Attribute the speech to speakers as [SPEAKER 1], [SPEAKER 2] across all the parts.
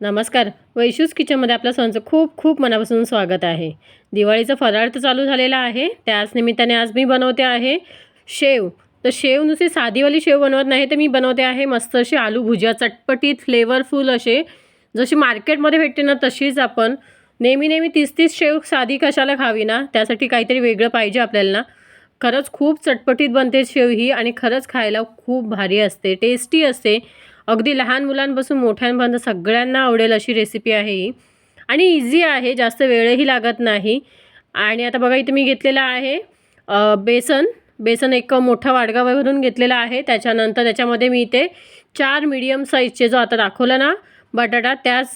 [SPEAKER 1] नमस्कार. वैशूज किचनमध्ये आपल्या सणचं खूप खूप मनापासून स्वागत आहे. दिवाळीचा फराळ तर चालू झालेला आहे. त्याच निमित्ताने आज मी बनवते आहे शेव. तर शेव नुसते साधीवाली शेव बनवत नाही तर मी बनवते आहे मस्त अशी आलू भुजिया चटपटीत फ्लेवरफुल असे. जशी मार्केटमध्ये भेटते ना तशीच आपण. नेहमी नेहमी तीस तीस शेव साधी कशाला खावी ना? त्यासाठी काहीतरी वेगळं पाहिजे आपल्याला. ना खरंच खूप चटपटीत बनते शेव ही आणि खरंच खायला खूप भारी असते टेस्टी असते. अगदी लहान मुलांपासून मोठ्यांपर्यंत सगळ्यांना आवडेल अशी रेसिपी आहे ही. आणि इझी आहे जास्त वेळही लागत नाही. आणि आता बघा इथे मी घेतलेला आहे बेसन. बेसन एक मोठा वाडगा भरून घेतलेला आहे. त्याच्यानंतर त्याच्यामध्ये मी इथे चार मीडियम साईजचे जो आता दाखवला ना बटाटा त्याच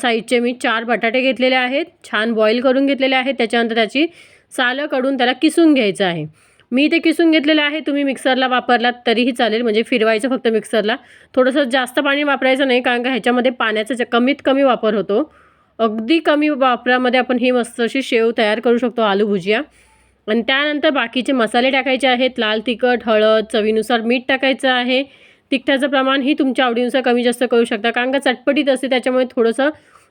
[SPEAKER 1] साईजचे मी चार बटाटे घेतलेले आहेत. छान बॉईल करून घेतलेले आहेत. त्याच्यानंतर त्याची सालं काढून त्याला किसून घ्यायचं आहे. मी ते किसून घेतलेलं आहे तुम्ही मिक्सरला वापरलात तरीही चालेल. म्हणजे फिरवायचं फक्त मिक्सरला. थोडंसं जास्त पाणी वापरायचं नाही कारण का ह्याच्यामध्ये पाण्याचा कमीत कमी वापर होतो. अगदी कमी वापरामध्ये आपण ही मस्त अशी शेव तयार करू शकतो आलू भुजिया. आणि त्यानंतर बाकीचे मसाले टाकायचे आहेत लाल तिखट हळद चवीनुसार मीठ टाकायचं आहे. तिखटाचं प्रमाण ही तुमच्या आवडीनुसार कमी जास्त करू शकता कारण का चटपटीत असते त्याच्यामुळे थोडंसं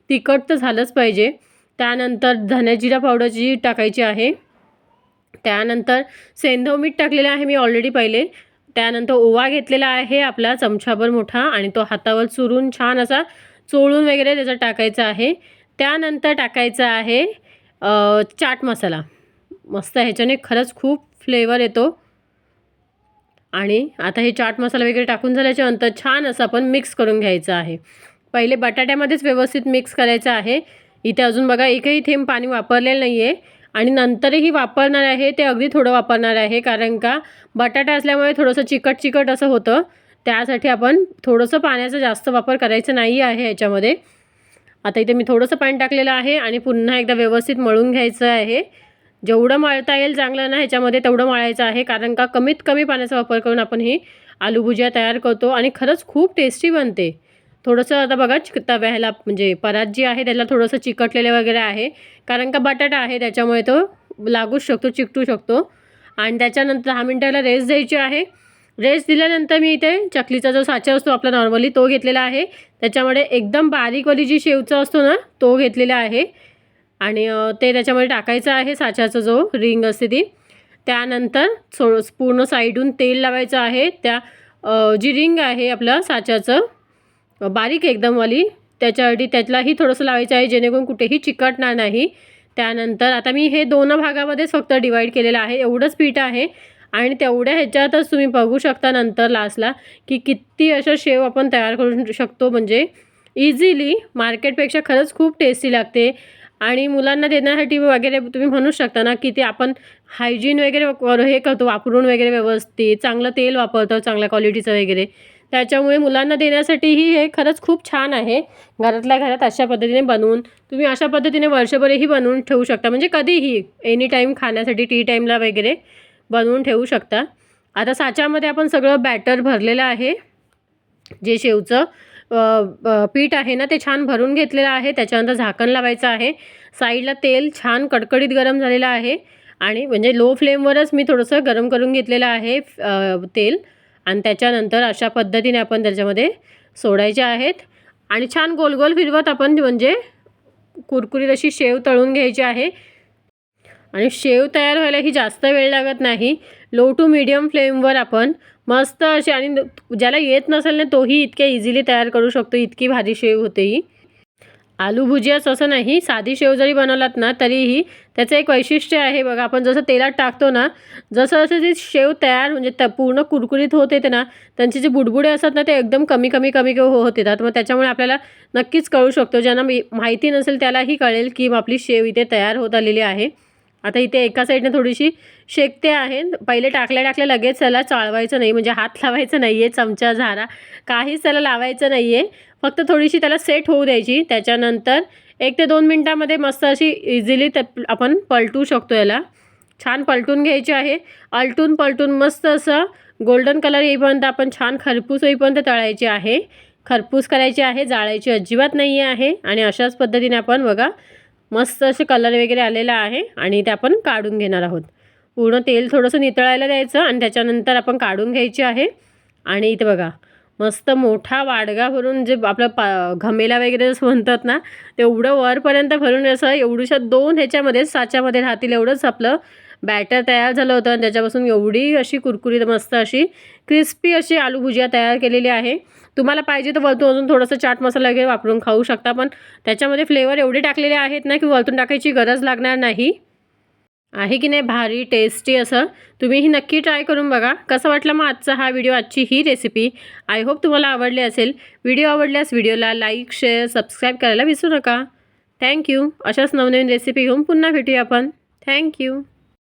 [SPEAKER 1] तिखट तर झालंच पाहिजे. त्यानंतर धन्याजिरा जिरा पावडर जी टाकायची आहे. त्यानंतर सेंधव मीठ टाकलेलं आहे मी ऑलरेडी पहिले. त्यानंतर ओवा घेतलेला आहे आपला चमचाभर मोठा आणि तो हातावर चुरून छान असा चोळून वगैरे त्याचा टाकायचा आहे. त्यानंतर टाकायचा आहे चाट मसाला. मस्त ह्याच्याने खरंच खूप फ्लेवर येतो. आणि आता हे चाट मसाला वगैरे टाकून झाल्याच्यानंतर छान असं आपण मिक्स करून घ्यायचं आहे. पहिले बटाट्यामध्येच व्यवस्थित मिक्स करायचं आहे. इथे अजून बघा एकही थेंब पाणी वापरलेलं नाही आहे आणि नंतरही वापरणार आहे ते अगदी थोडं वापरणार आहे कारण का बटाटा असल्यामुळे थोडंसं चिकट चिकट असं होतं. त्यासाठी आपण थोडंसं पाण्याचा जास्त वापर करायचा नाही आहे याच्यामध्ये. आता इथे मी थोडंसं पाणी टाकलेलं आहे आणि पुन्हा एकदा व्यवस्थित मळून घ्यायचं आहे. जेवढं मळता येईल चांगलं ना ह्याच्यामध्ये तेवढं मळायचं आहे कारण का कमीत कमी पाण्याचा वापर करून आपण ही आलू भुजिया तयार करतो आणि खरंच खूप टेस्टी बनते. थोडंसं आता बघा चिक तव्याला म्हणजे परात जी आहे त्याला थोडंसं चिकटलेलं वगैरे आहे. कारण का बटाटा आहे त्याच्यामुळे तो लागूच शकतो चिकटू शकतो. आणि त्याच्यानंतर दहा मिनटाला रेस्ट द्यायची आहे. रेस्ट दिल्यानंतर मी इथे चकलीचा जो साचा असतो आपला नॉर्मली तो घेतलेला आहे. त्याच्यामध्ये एकदम बारीकवाली जी शेवचा असतो ना तो घेतलेला आहे. आणि ते त्याच्यामध्ये टाकायचं आहे साच्याचा जो रिंग असते ती. त्यानंतर सो पूर्ण साईडून तेल लावायचं आहे. त्या जी रिंग आहे आपलं साच्याचं बारीक एकदमवाली त्याच्यासाठी त्यातलाही थोडंसं लावायचं आहे जेणेकरून कुठेही चिकटणार नाही. त्यानंतर आता मी हे दोन भागामध्येच फक्त डिवाईड केलेलं आहे एवढंच पीठ आहे. आणि तेवढ्या ह्याच्यातच तुम्ही बघू शकता नंतर लास्टला की किती अशा शेव आपण तयार करू शकतो. म्हणजे इझिली मार्केटपेक्षा खरंच खूप टेस्टी लागते. आणि मुलांना देण्यासाठी वगैरे तुम्ही म्हणू शकता ना की ते आपण हायजीन वगैरे हे करतो वापरून वगैरे व्यवस्थित चांगलं तेल वापरतो चांगल्या क्वालिटीचं वगैरे. त्याच्यामुळे मुलांना देण्यासाठीही हे खरंच खूप छान आहे. घरातल्या घरात अशा पद्धतीने बनवून तुम्ही अशा पद्धतीने वर्षभरही बनवून ठेवू शकता. म्हणजे कधीही एनी टाईम खाण्यासाठी टी टाईमला वगैरे बनवून ठेवू शकता. आता साच्यामध्ये आपण सगळं बॅटर भरलेलं आहे. जे शेवचं पीठ आहे ना ते छान भरून घेतलेलं आहे. त्याच्यानंतर झाकण लावायचं आहे. साईडला तेल छान कडकडीत गरम झालेलं आहे. आणि म्हणजे लो फ्लेमवरच मी थोडंसं गरम करून घेतलेलं आहे तेल. आणि त्याच्यानंतर अशा पद्धतीने आपण त्याच्यामध्ये सोडायचे आहेत. आणि छान गोल गोल फिरवत आपण म्हणजे कुरकुरीत अशी शेव तळून घ्यायची आहे. आणि शेव तयार व्हायला ही जास्त वेळ लागत नाही. लो टू मिडियम फ्लेमवर आपण मस्त अशी आणि ज्याला येत नसेल ना तोही इतक्या इझिली तयार करू शकतो. इतकी भारी शेव होते ही. आलू भुजियाच असं नाही साधी शेव जरी बनवलात ना तरीही त्याचं एक वैशिष्ट्य आहे बघा आपण जसं तेलात टाकतो ना जसं जसं जे शेव तयार म्हणजे त पूर्ण कुरकुरीत होत येते ना त्यांचे जे बुडबुडे असतात ना ते एकदम कमी कमी कमी हो होत येतात. मग त्याच्यामुळे आपल्याला नक्कीच कळू शकतो ज्यांना मी- माहिती नसेल त्यालाही कळेल की आपली शेव इथे तयार होत आलेली आहे. आता इथे एका साईडने थोडीशी शेकते आहे पहिले टाकल्या टाकल्या लगेच त्याला चाळवायचं नाही म्हणजे हात लावायचं नाही आहे चमचा झारा काहीच त्याला लावायचं नाही आहे फक्त थोडीशी त्याला सेट होऊ द्यायची. त्याच्यानंतर एक ते दोन मिनटामध्ये मस्त अशी इझिली ते आपण पलटू शकतो याला. छान पलटून घ्यायची आहे. आलटून पलटून मस्त असं गोल्डन कलर येईपर्यंत आपण छान खरपूस होईपर्यंत तळायची आहे. खरपूस करायची आहे जाळायची अजिबात नाही आहे. आणि अशाच पद्धतीने आपण बघा मस्त असे कलर वगैरे आलेला आहे आणि ते आपण काढून घेणार आहोत. पूर्ण तेल थोडंसं नितळायला द्यायचं आणि त्याच्यानंतर आपण काढून घ्यायची आहे. आणि इथे बघा मस्त मोठा वाडगा भरून जे आपलं पा घमेला वगैरे जसं म्हणतात ना तेवढं वरपर्यंत भरून असं एवढूशा दोन ह्याच्यामध्ये साच्यामध्ये राहतील एवढंच आपलं बॅटर तयार झालं होतं. आणि त्याच्यापासून एवढी अशी कुरकुरीत मस्त अशी क्रिस्पी अशी आलू भुजिया तयार केलेली आहे. तुम्हाला पाहिजे तर वरतून अजून थोडंसं चाट मसाला वगैरे वापरून खाऊ शकता पण त्याच्यामध्ये फ्लेवर एवढे टाकलेले आहेत ना की वरतून टाकायची गरज लागणार नाही. आहे की नाही भारी टेस्टी असं? तुम्ही ही नक्की ट्राय करून बघा. कसं वाटलं मग आजचा हा व्हिडिओ आजची ही रेसिपी आय होप तुम्हाला आवडली असेल. व्हिडिओ आवडल्यास व्हिडिओला लाईक शेअर सबस्क्राईब करायला विसरू नका. थँक्यू अशाच नवनवीन रेसिपी घेऊन पुन्हा भेटूया आपण. थँक्यू